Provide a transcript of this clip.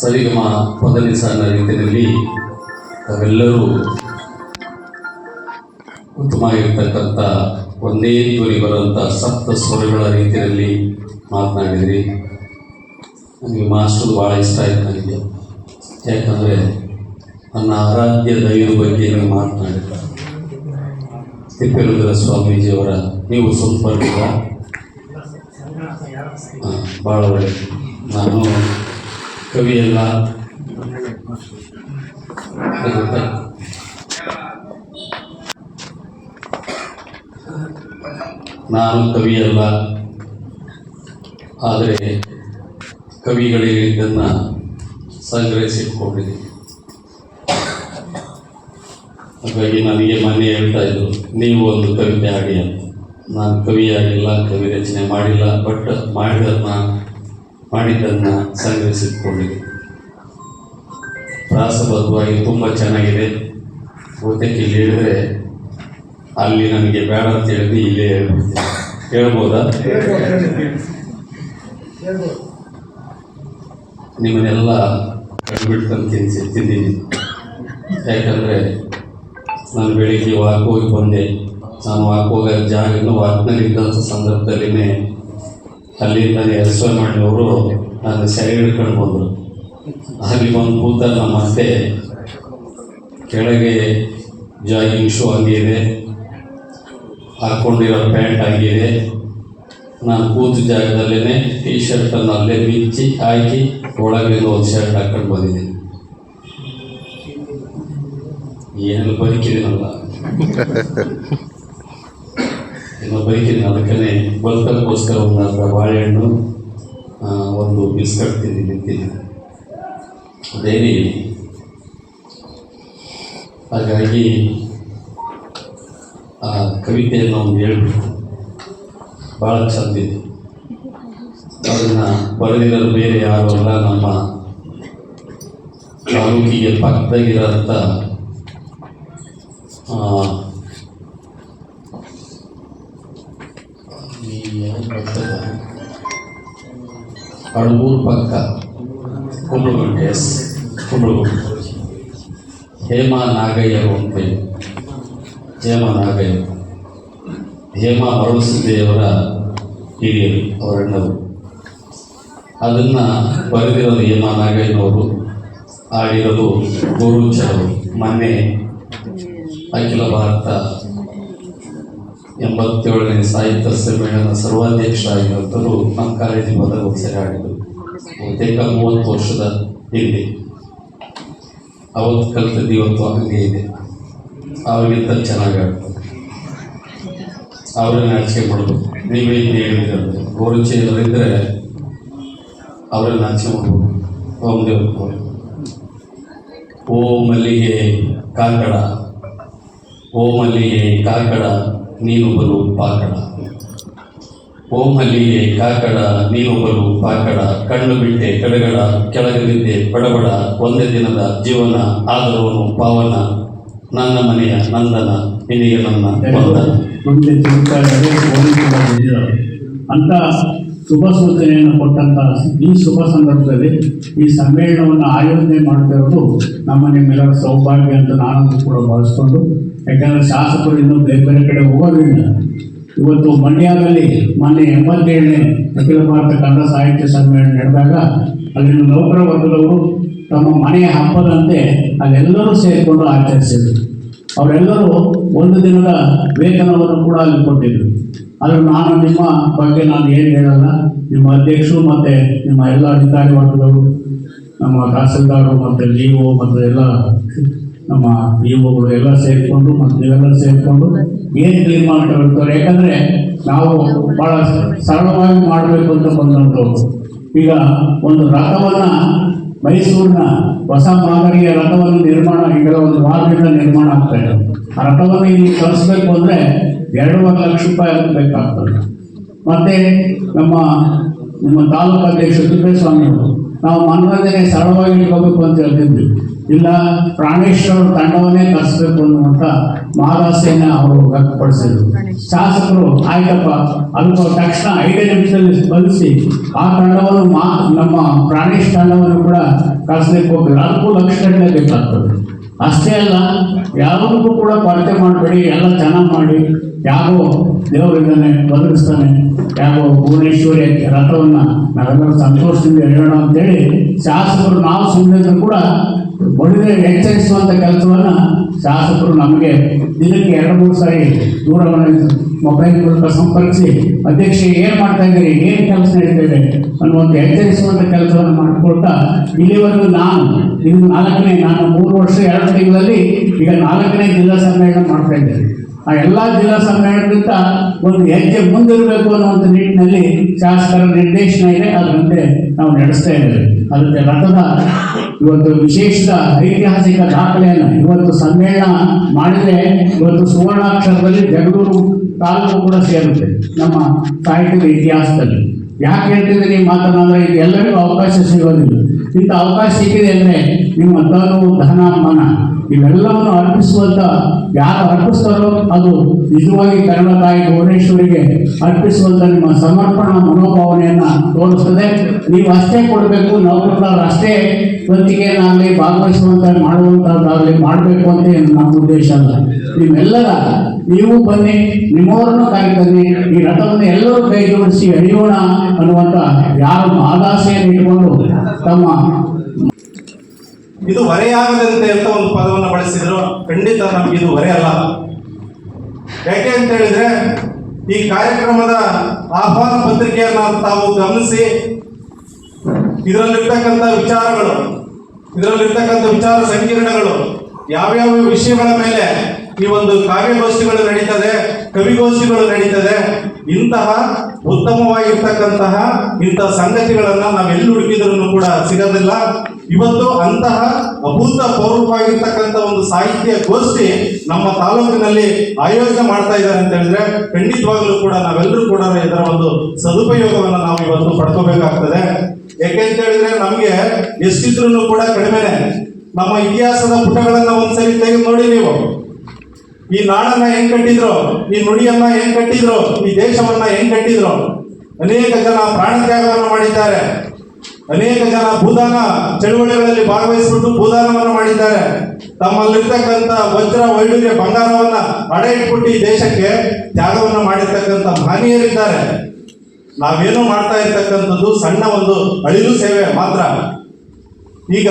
ಸರಿಗಮ ಪದನಿಸಾನ ರೀತಿಯಲ್ಲಿ ತಾವೆಲ್ಲರೂ ಉತ್ತಮವಾಗಿರ್ತಕ್ಕಂಥ ಒಂದೇ ಧ್ವನಿ ಬರುವಂಥ ಸಪ್ತ ಸ್ವರಗಳ ರೀತಿಯಲ್ಲಿ ಮಾತನಾಡಿದ್ರಿ. ನನಗೆ ಮಾಸ್ಟರ್ ಭಾಳ ಇಷ್ಟ ಆಯ್ತು ನನಗೆ. ಯಾಕಂದರೆ ನನ್ನ ಆರಾಧ್ಯ ದೈವದ ಬಗ್ಗೆ ನೀವು ಮಾತನಾಡಿದ ತಿಪ್ಪೇರುದ್ರ ಸ್ವಾಮೀಜಿಯವರ ನೀವು ಹಾಂ, ಭಾಳ ಒಳ್ಳೆಯದು ನಾನು ಕವಿಯಲ್ಲ. ನಾನು ಕವಿಯಲ್ಲ ಆದರೆ ಕವಿಗಳಿಗೆ ಇದನ್ನು ಸಂಗ್ರಹಿಸಿಕೊಂಡಿದ್ದೀನಿ ಹಾಗಾಗಿ ನನಗೆ ಮನೆ ಹೇಳ್ತಾ ಇದ್ರು, ನೀವು ಒಂದು ಕವಿತೆ ಆಗಿ ಅಂತ. ನಾನು ಕವಿ ಆಗಿಲ್ಲ ಕವಿ ರಚನೆ ಮಾಡಿಲ್ಲ, ಬಟ್ ಮಾಡಿದನ್ನ ಮಾಡಿದ್ದನ್ನು ಪ್ರಾಸ ಪ್ರಾಸಬದ್ಧವಾಗಿ ತುಂಬ ಚೆನ್ನಾಗಿದೆ. ಬಹುತೇಕ ಇಲ್ಲಿ ಹೇಳಿದ್ರೆ ಅಲ್ಲಿ ನನಗೆ ಬೇಡ ಅಂತ ಹೇಳಿದ್ರೆ ಇಲ್ಲೇ ಹೇಳ್ಬೋದಾ? ನಿಮ್ಮನ್ನೆಲ್ಲ ಕಂಡುಬಿಡ್ತಾನೆ ತಿನ್ಸಿ ತಿಂದೀನಿ ಯಾಕಂದರೆ ನಾನು ಬೆಳಿಗ್ಗೆ ವಾಕ್ ಹೋಗಿ ಬಂದೆ. ನಾನು ವಾಕ್ ಹೋಗೋ ಜಾಗ ಇನ್ನೂ ವಾಕ್ನಲ್ಲಿ ಇದ್ದಂಥ ಸಂದರ್ಭದಲ್ಲಿನೇ ಅಲ್ಲಿಂದಲೇ ಎಸ್ ವೈ ಮಾಡಿದವರು ನಾನು ಸೆರೆ ಹಿಡ್ಕೊಂಡು ಬಂದರು ಅಲ್ಲಿ ಬಂದು ಕೂತ ನಮ್ಮ ಅತ್ತೆ ಕೆಳಗೆ ಜಾಗಿಂಗ್ ಶೂ ಆಗಿದೆ. ಹಾಕ್ಕೊಂಡಿರೋ ಪ್ಯಾಂಟ್ ಆಗಿದೆ. ನಾನು ಕೂತ ಜಾಗದಲ್ಲೇ ಟೀ ಶರ್ಟನ್ನು ಅಲ್ಲೇ ಬಿಚ್ಚಿ, ಹಾಕಿ ಒಳಗೆ ಒಂದು ಶರ್ಟ್ ಹಾಕ್ಕೊಂಡು ಬಂದಿದ್ದೀನಿ. ಏನು ಬದುಕಿದ್ದೀನಲ್ಲ ಏನೋ ಬೈಕಿನ ಅದಕ್ಕೇ ಬಲ್ಕಲ್ಗೋಸ್ಕರ ಒಂದು ಬಾಳೆಹಣ್ಣು ಒಂದು ಬಿಸ್ಕಟ್ ತಿಂದು ನಿಂತಿದ್ದೆ ಅದೇನಿ ಹಾಗಾಗಿ, ಆ, ಕವಿತೆಯನ್ನು ಒಂದು ಹೇಳ್ಬಿಟ್ಟು ಭಾಳ ಚಂದಿದೆ ಅದನ್ನು ಬರೆದಿರೋದು ಬೇರೆ ಯಾರು ಅಲ್ಲ, ನಮ್ಮ ತಾಲೂಕಿಗೆ ಪಕ್ಕದಾಗಿರೋಂಥ ಬರ್ತದೆ? ಅಳಗೂರು ಪಕ್ಕ ಕುಂಬಳಗುಂಟೆ ಎಸ್ ಕುಂಬಳಗುಂಟೆ ಹೇಮಾ ಅಂತ ಹೇಳಿ ಹೇಮಾ ನಾಗಯ್ಯ ಹೇಮಾ ಮರಳಸಿದ್ದೇವರ ಹಿರಿಯರು ಅವರಣ್ಣರು ಅದನ್ನು ಬರೆದಿರೋದು ಹೇಮಾ ನಾಗಯ್ಯನವರು ಆಡಿರೋದು ಗುರುಚರವರು ಮೊನ್ನೆ ಅಖಿಲ ಭಾರತ ಎಂಬತ್ತೇಳನೇ ಸಾಹಿತ್ಯ ಸಮ್ಮೇಳನ ಸರ್ವಾಧ್ಯಕ್ಷರಾಗಿರುವಂಥವರು ನಮ್ಮ ಕಾಲೇಜಿಗೆ ಬಂದಾಗ ಒಂದ್ಸರಿ ಆಡಿದರು ಬಹುತೇಕ ಮೂವತ್ತು ವರ್ಷದ ಹಿಂದೆ. ಅವತ್ತು ಕಲಿತದ್ದು ಇವತ್ತು ಹಂಗೆ ಇದೆ. ಅವ್ರಿಗಿಂತ ಚೆನ್ನಾಗಿ ಆಡ್ತಾರೆ. ಅವರನ್ನು ಆಚೆ ಮಾಡಬೇಕು. ನೀವೇ ಹೇಳಿದ್ರೆ ಹೇಳಿದ್ರೆ ಇಲ್ಲದಿದ್ದರೆ ಅವರನ್ನು ಆಚೆ ಮಾಡ್ಬೋದು ಓಂ ದೇವ್ರ ಓ ಮಲ್ಲಿಗೆ ಕಾಕಡ ಓ ಮಲ್ಲಿಗೆ ಕಾಕಡ ನೀನು ಬಲು ಪಾಕಡ ಓ ಮಲ್ಲಿಗೆ ಕಾಕಡ ನೀನೊಬ್ಬನು ಪಾಕಡ ಕಣ್ಣು ಬಿಟ್ಟೆ ಕಡಗಡ ಕೆಳಗಲಿದ್ದೆ ಬಡಬಡ. ಒಂದೇ ದಿನದ ಜೀವನ ಆದರವನು ಪಾವನ. ನನ್ನ ಮನೆಯ ನಂದನ ನಿನಗೆ ನನ್ನ ಅಂತ ಶುಭ ಸೂಚನೆಯನ್ನು ಕೊಟ್ಟಂತ ಈ ಶುಭ ಸಂದರ್ಭದಲ್ಲಿ ಈ ಸಮ್ಮೇಳನವನ್ನು ಆಯೋಜನೆ ಮಾಡ್ತಿರೋದು ನಮ್ಮ ನಿಮ್ಮೆಲ್ಲರ ಸೌಭಾಗ್ಯ ಅಂತ ನಾನು ಕೂಡ ಭಾವಿಸ್ಕೊಂಡು. ಯಾಕಂದರೆ ಶಾಸಕರು ಇನ್ನೂ ಬೇರೆ ಬೇರೆ ಕಡೆ ಹೋಗೋದ್ರಿಂದ ಇವತ್ತು ಮಂಡ್ಯದಲ್ಲಿ ಮೊನ್ನೆ ಎಂಬತ್ತೇಳನೇ ಅಖಿಲ ಭಾರತ ಕನ್ನಡ ಸಾಹಿತ್ಯ ಸಮ್ಮೇಳನ ನಡೆದಾಗ ಅಲ್ಲಿನ ನೌಕರ ವರ್ಗದವರು ತಮ್ಮ ಮನೆಯ ಹಬ್ಬದಂತೆ ಅಲ್ಲೆಲ್ಲರೂ ಸೇರಿಕೊಂಡು ಆಚರಿಸಿದರು. ಅವರೆಲ್ಲರೂ ಒಂದು ದಿನದ ವೇತನವನ್ನು ಕೂಡ ಅಲ್ಲಿ ಕೊಟ್ಟಿದ್ರು ಆದರೆ ನಾನು ನಿಮ್ಮ ಬಗ್ಗೆ ನಾನು ಏನು ಹೇಳಲ್ಲ. ನಿಮ್ಮ ಅಧ್ಯಕ್ಷರು ಮತ್ತು ನಿಮ್ಮ ಎಲ್ಲ ಅಧಿಕಾರಿ ವರ್ಗದವರು ನಮ್ಮ ತಹಸೀಲ್ದಾರರು ಮತ್ತು ನೀವು ಮತ್ತೆ ಮತ್ತು ಎಲ್ಲ ನಮ್ಮ ಇ ಎಲ್ಲ ಸೇರಿಕೊಂಡು ಮತ್ತು ನೀವೆಲ್ಲ ಸೇರಿಕೊಂಡು ಏನು ಕ್ಲೀನ್ ಮಾಡ್ತಾರೆ ಯಾಕಂದರೆ ನಾವು ಭಾಳ ಸರಳವಾಗಿ ಮಾಡಬೇಕು ಅಂತ ಬಂದಂಥವ್ರು. ಈಗ ಒಂದು ರಥವನ್ನು ಮೈಸೂರಿನ ಹೊಸ ಮಾದರಿಯ ರಥವನ್ನು ನಿರ್ಮಾಣ ಈಗ ಒಂದು ವಾರದಿಂದ ನಿರ್ಮಾಣ ಆಗ್ತಾ ಇದೆ. ಆ ರಥವನ್ನು ಇಲ್ಲಿ ಕಳಿಸ್ಬೇಕು ಅಂದರೆ ಎರಡೂವರೆ ಲಕ್ಷ ರೂಪಾಯಿ ಅದಕ್ಕೆ ಬೇಕಾಗ್ತದೆ. ಮತ್ತೆ ನಮ್ಮ ನಮ್ಮ ತಾಲೂಕು ಅಧ್ಯಕ್ಷ ಅವರು, ನಾವು ಮನರಂಜನೆ ಸರಳವಾಗಿ ಇಟ್ಕೋಬೇಕು ಅಂತ ಹೇಳ್ತಿದ್ವಿ. ಇಲ್ಲ ಪ್ರಾಣೇಶ್ವರ ತಂಡವನ್ನೇ ಕರೆಸಬೇಕು ಅನ್ನುವಂಥ ಮಹಾರಾಸೆಯನ್ನ ಅವರು ವ್ಯಕ್ತಪಡಿಸಿದ್ರು. ಶಾಸಕರು, ಆಯ್ತಪ್ಪ ಅದಕ್ಕೆ ತಕ್ಷಣ ಐದೇ ನಿಮಿಷದಲ್ಲಿ ಸ್ಪಂದಿಸಿ, ಆ ತಂಡವನ್ನು ಮಾ, ನಮ್ಮ ಪ್ರಾಣಿಷ್ಠಾನವನ್ನು ಕೂಡ ಕಳಿಸ್ಲಿಕ್ಕೆ ಹೋಗ್ತಾರೆ ಅದಕ್ಕೂ ಲಕ್ಷಣಗಳೇ ಬೇಕಾಗ್ತದೆ. ಅಷ್ಟೇ ಅಲ್ಲ ಯಾವುದಕ್ಕೂ ಕೂಡ ಕೊರತೆ ಮಾಡಬೇಡಿ, ಎಲ್ಲ ಚೆನ್ನಾಗಿ ಮಾಡಿ. ಯಾಗೋ ದೇವರಿದ್ದಾನೆ ಬದಲಿಸ್ತಾನೆ? ಯಾಗೋ ಭುವನೇಶ್ವರಿ ರಥವನ್ನು ನಾವೆಲ್ಲರೂ ಸಂತೋಷದಿಂದ ಹೇಳೋಣ ಅಂತೇಳಿ ಶಾಸಕರು ನಾವು ಸುಮ್ಮನೆ ಕೂಡ ಬಡಿದೆ ಎಚ್ಚರಿಸುವಂಥ ಕೆಲಸವನ್ನು ಶಾಸಕರು ನಮಗೆ ದಿನಕ್ಕೆ ಎರಡು, ಮೂರು ಸಾರಿ ದೂರವಾಣಿ ಮೊಬೈಲ್ ಮೂಲಕ ಸಂಪರ್ಕಿಸಿ ಅಧ್ಯಕ್ಷ ಏನು ಮಾಡ್ತಾ ಇದ್ದೀರಿ? ಏನು ಕೆಲಸ ನಡೀತಾ ಇದೆ? ಅನ್ನುವಂಥ ಎಚ್ಚರಿಸುವಂಥ ಕೆಲಸವನ್ನು ಮಾಡಿಕೊಳ್ತಾ ಇಲ್ಲಿವರೆಗೂ ನಾನು ಇದು ನಾಲ್ಕನೇ, ನಾನು ಮೂರು ವರ್ಷ ಎರಡು ತಿಂಗಳಲ್ಲಿ ಈಗ ನಾಲ್ಕನೇ ಜಿಲ್ಲಾ ಸಮ್ಮೇಳನ ಮಾಡ್ತಾ ಇದ್ದೇನೆ. ಆ ಎಲ್ಲ ಜಿಲ್ಲಾ ಸಮ್ಮೇಳನಕ್ಕಿಂತ ಒಂದು ಹೆಜ್ಜೆ ಮುಂದಿರಬೇಕು ಅನ್ನುವಂಥ ನಿಟ್ಟಿನಲ್ಲಿ ಶಾಸಕರ ನಿರ್ದೇಶನ ಇದೆ. ಅದರಂತೆ ನಾವು ನಡೆಸ್ತಾ ಇದ್ದೇವೆ. ಅದಕ್ಕೆ ರಥದ ಇವತ್ತು ವಿಶೇಷ ಐತಿಹಾಸಿಕ ದಾಖಲೆಯನ್ನು ಇವತ್ತು ಸಮ್ಮೇಳನ ಮಾಡಿದರೆ ಇವತ್ತು ಸುವರ್ಣಾಕ್ಷರದಲ್ಲಿ ಬೆಂಗಳೂರು ತಾಲೂಕು ಕೂಡ ಸೇರುತ್ತೆ ನಮ್ಮ ಸಾಹಿತ್ಯದ ಇತಿಹಾಸದಲ್ಲಿ. ಯಾಕೆ ಹೇಳ್ತಿದ್ದೀನಿ ಮಾತನಾಡಿದ್ರೆ ಇದೆಲ್ಲರಿಗೂ ಅವಕಾಶ ಸಿಗೋದಿಲ್ಲ. ಇಂಥ ಅವಕಾಶ ಸಿಕ್ಕಿದೆ ಅಂದರೆ ನಿಮ್ಮ ತನು ಧನ ಮನ ಇವೆಲ್ಲವನ್ನು ಅರ್ಪಿಸುವಂಥ ಯಾರು ಅರ್ಪಿಸ್ತಾರೋ ಅದು ನಿಜವಾಗಿ ಕನ್ನಡ ತಾಯಿ ಭುವನೇಶ್ವರಿಗೆ ಅರ್ಪಿಸುವಂಥ ನಿಮ್ಮ ಸಮರ್ಪಣಾ ಮನೋಭಾವನೆಯನ್ನು ತೋರಿಸ್ತದೆ. ನೀವು ಅಷ್ಟೇ ಕೊಡಬೇಕು ನೌಕರರು ಅಷ್ಟೇ ವಂತಿಕೆಯನ್ನಾಗಲಿ ಭಾಗವಹಿಸುವಂತ ಮಾಡುವಂಥದ್ದಾಗಲಿ ಮಾಡಬೇಕು ಅಂತ ನಮ್ಮ ಉದ್ದೇಶ ಅಲ್ಲ. ನಿಮ್ಮೆಲ್ಲರ ನೀವು ಬನ್ನಿ, ನಿಮ್ಮವರನ್ನು ಕಾಯ್ತನ್ನಿ ಈ ರಥವನ್ನು ಎಲ್ಲರೂ ಕೈ ಜೋಡಿಸಿ ಎಳೆಯೋಣ ಅನ್ನುವಂಥ ಯಾರು ಆದಾಸೆಯನ್ನು ಇಟ್ಕೊಂಡು ತಮ್ಮ ಇದು ಹೊರೆಯಾಗದಂತೆ ಅಂತ ಒಂದು ಪದವನ್ನು ಬಳಸಿದ್ರು, ಖಂಡಿತ ನಮ್ಗೆ ಇದು ಹೊರೆ ಅಲ್ಲ ಯಾಕೆ ಅಂತ ಹೇಳಿದ್ರೆ, ಈ ಕಾರ್ಯಕ್ರಮದ ಆಹ್ವಾನ ಪತ್ರಿಕೆಯನ್ನು ತಾವು ಗಮನಿಸಿ, ಇದರಲ್ಲಿರ್ತಕ್ಕಂಥ ವಿಚಾರಗಳು, ಇದರಲ್ಲಿರ್ತಕ್ಕಂಥ ವಿಚಾರ ಸಂಕೀರ್ಣಗಳು, ಯಾವ್ಯಾವ ವಿಷಯಗಳ ಮೇಲೆ ಈ ಒಂದು ಕಾವ್ಯಗೋಷ್ಠಿಗಳು ನಡೀತದೆ, ಕವಿಗೋಷ್ಠಿಗಳು ನಡೀತದೆ, ಇಂತಹ ಉತ್ತಮವಾಗಿರ್ತಕ್ಕಂತಹ ಇಂತಹ ಸಂಗತಿಗಳನ್ನ ನಾವೆಲ್ಲಿ ಹುಡುಕಿದ್ರು ಕೂಡ ಸಿಗೋದಿಲ್ಲ. ಇವತ್ತು ಅಂತಹ ಅಭೂತಪೂರ್ವವಾಗಿರ್ತಕ್ಕಂಥ ಒಂದು ಸಾಹಿತ್ಯ ಗೋಷ್ಠಿ ನಮ್ಮ ತಾಲೂಕಿನಲ್ಲಿ ಆಯೋಜನೆ ಮಾಡ್ತಾ ಇದ್ದಾರೆ ಅಂತ ಹೇಳಿದ್ರೆ ಖಂಡಿತವಾಗ್ಲೂ ಕೂಡ ನಾವೆಲ್ಲರೂ ಕೂಡ ಇದರ ಒಂದು ಸದುಪಯೋಗವನ್ನು ನಾವು ಇವತ್ತು ಪಡ್ಕೋಬೇಕಾಗ್ತದೆ. ಯಾಕೆಂತ ಹೇಳಿದ್ರೆ ನಮ್ಗೆ ಎಷ್ಟಿದ್ರು ಕೂಡ ಕಡಿಮೆನೆ. ನಮ್ಮ ಇತಿಹಾಸದ ಪುಟಗಳನ್ನ ಒಂದ್ಸರಿ ತೆಗೆದು ನೋಡಿ ನೀವು. ಈ ನಾಡನ್ನ ಹೆಂಗ್ ಕಟ್ಟಿದ್ರು? ಈ ನುಡಿಯನ್ನ ಹೆಂಗ್ ಕಟ್ಟಿದ್ರು? ಈ ದೇಶವನ್ನ ಹೆಂಗ್ ಕಟ್ಟಿದ್ರು? ಅನೇಕ ಜನ ಪ್ರಾಣ ತ್ಯಾಗವನ್ನು ಮಾಡಿದ್ದಾರೆ. ಅನೇಕ ಜನ ಭೂದಾನ ಚಳುವಳಿಗಳಲ್ಲಿ ಭಾಗವಹಿಸಿಬಿಟ್ಟು ಭೂದಾನವನ್ನು ಮಾಡಿದ್ದಾರೆ. ತಮ್ಮಲ್ಲಿರ್ತಕ್ಕಂಥ ವಜ್ರ ವೈಡೂರ್ಯ ಬಂಗಾರವನ್ನ ಅಡ ಇಟ್ಬಿಟ್ಟು ಈ ದೇಶಕ್ಕೆ ತ್ಯಾಗವನ್ನು ಮಾಡಿರ್ತಕ್ಕಂಥ ಮಹನೀಯರಿದ್ದಾರೆ. ನಾವೇನು ಮಾಡ್ತಾ ಇರ್ತಕ್ಕಂಥದ್ದು ಸಣ್ಣ ಒಂದು ಅಳಿಲು ಸೇವೆ ಮಾತ್ರ. ಈಗ